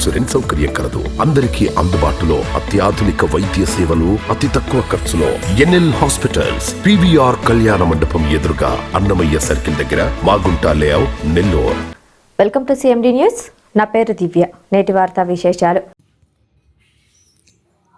Insurance సౌకర్యం కలదు. అందరికీ అందుబాటులో అత్యాధునిక వైద్య సేవలు అతి తక్కువ ఖర్చులో. ఎన్ఎల్ హాస్పిటల్స్ పివిఆర్ కళ్యాణ మండపం ఎదురుగా అన్నమయ్య సర్కిల్ దగ్గర Magunta layout Nellore. Welcome to CMD news. నా పేరు దివ్య. నేటి వార్తా విశేషాలు.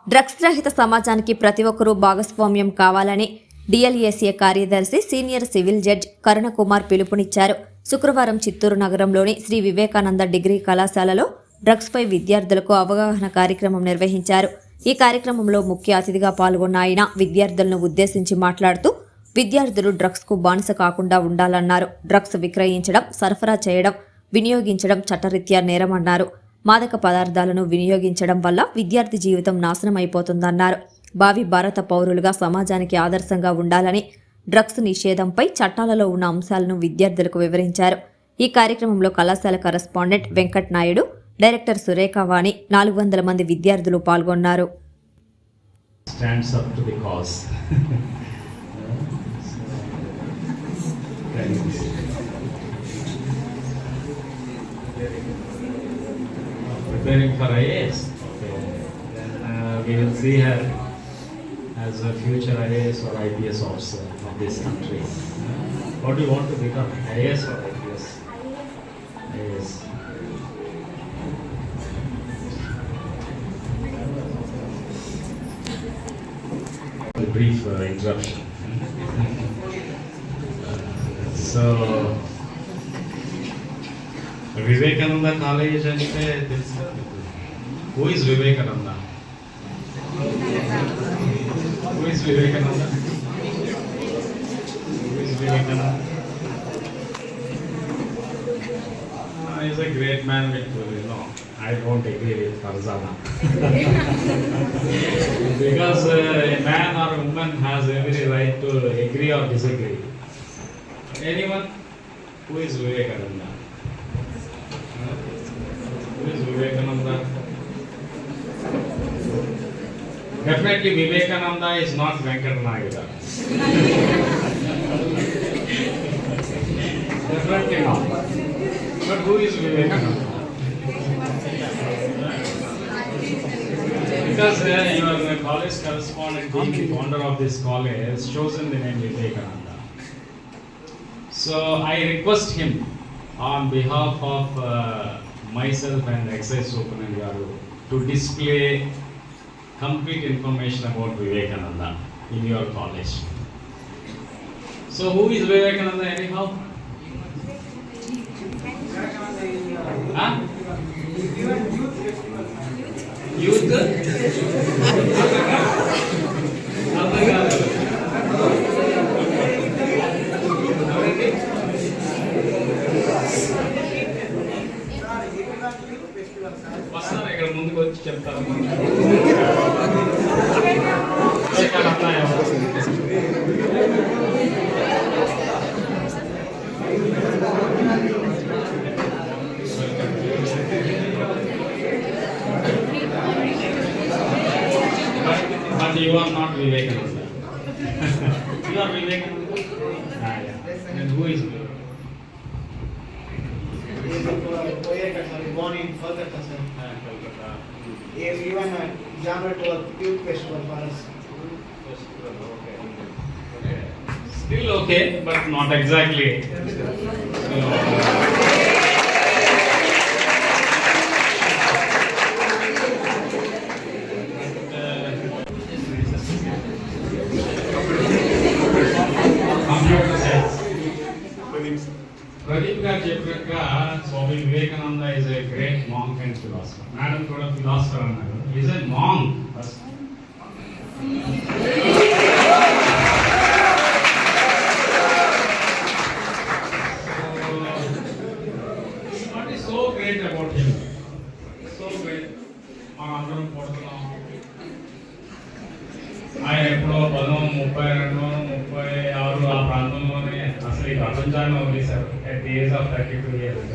డ్రగ్స్ రహిత సమాజానికి ప్రతి ఒక్కరూ భాగస్వామ్యం కావాలని డిఎల్ఏసీఏ కార్యదర్శి సీనియర్ సివిల్ జడ్జ్ కరుణకుమార్ పిలుపునిచ్చారు. శుక్రవారం చిత్తూరు నగరంలోని శ్రీ వివేకానంద డిగ్రీ కళాశాలలో డ్రగ్స్పై విద్యార్థులకు అవగాహన కార్యక్రమం నిర్వహించారు. ఈ కార్యక్రమంలో ముఖ్య అతిథిగా పాల్గొన్న ఆయన విద్యార్థులను ఉద్దేశించి మాట్లాడుతూ విద్యార్థులు డ్రగ్స్కు బానిస కాకుండా ఉండాలన్నారు. డ్రగ్స్ విక్రయించడం సరఫరా చేయడం వినియోగించడం చట్టరీత్యా నేరమన్నారు. మాదక పదార్థాలను వినియోగించడం వల్ల విద్యార్థి జీవితం నాశనం అయిపోతుందన్నారు భావి భారత పౌరులుగా సమాజానికి ఆదర్శంగా ఉండాలని డ్రగ్స్ నిషేధంపై చట్టాలలో ఉన్న అంశాలను విద్యార్థులకు వివరించారు. ఈ కార్యక్రమంలో కళాశాల కరస్పాండెంట్ వెంకట్ నాయుడు డైరెక్టర్ సురేఖ వాణి నాలుగు వందల మంది విద్యార్థులు పాల్గొన్నారు. Preparing for IAS. Okay. Then uh, we will see her as a future IAS or IPS officer of this country. Uh, what do you want to become? IAS or IPS? Brief uh, interruption. So Vivekananda college అంటే తెలుసు? Who is Vivekananda who is Vivekananda who is Vivekananda Krishna is a great man with, you know, I don't agree with Farzana. because uh, a man or a woman has every right to agree or disagree. Anyone? Who is Vivekananda? Who is Vivekananda? Definitely Vivekananda is not Venkat Nagida. Definitely not. But who is Vivekananda? Because uh, you are the college correspondent, the founder of this college, has chosen the name Vivekananda. So I request him on behalf of uh, myself and Excise Superman Garu to display complete information about Vivekananda in your college. So who is Vivekananda anyhow? Youth? Youth? Youth? You are not Vivekananda. you are Vivekananda? Ah, yeah. And who is Vivekananda? born in Kolkata, sir. Ah, Kolkata. He has given a exam 12th festival for us. Still okay, but not exactly. Still okay. Vivekananda is a great monk and philosopher madam కూడా philosopher అన్నారు is a monk What is so great about him? So పేరు మనం అందరం పుడుతున్నాం ఆయన ఎప్పుడో పంతొమ్మిది ముప్పై రెండు ముప్పై ఆరు ఆ ప్రాంతంలోనే అసలు ఈ ప్రపంచాన్ని వదిలేశారు at the age of thirty two years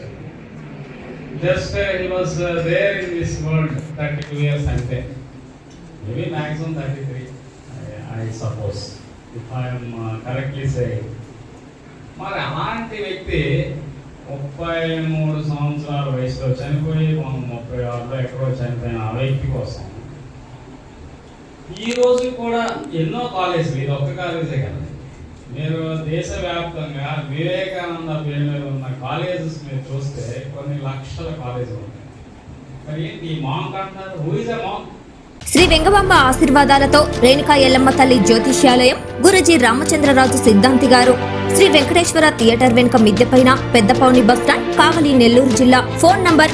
just he was there in this world thirty two years అంతే maybe maximum thirty three I suppose if I'm correctly say మరి అలాంటి వ్యక్తి ముప్పై మూడు సంవత్సరాల వయసులో చనిపోయి మనం ముప్పై ఆరులో ఎక్కడో చనిపోయిన ఆ వ్యక్తి కోసం ఈ రోజు కూడా ఎన్నో కాలేజీలు ఇది ఒక్క కాలేజే కదా. మీరు దేశవ్యాప్తంగా వివేకానంద పేరు మీద ఉన్న కాలేజెస్ మీరు చూస్తే కొన్ని లక్షల కాలేజీలు ఉన్నాయి మరి ఈ మాంక్ అంటారు? Who is a monk Shri Vengamamba ఆశీర్వాదాలతో రేణుకా ఎల్లమ్మ తల్లి జ్యోతిష్యాలయం గురుజీ రామచంద్రరాజు సిద్ధాంతి గారు శ్రీ వెంకటేశ్వర థియేటర్ వెనుక మిద్దెపైన పెద్దపౌని బస్టాండ్ కావలి నెల్లూరు జిల్లా phone number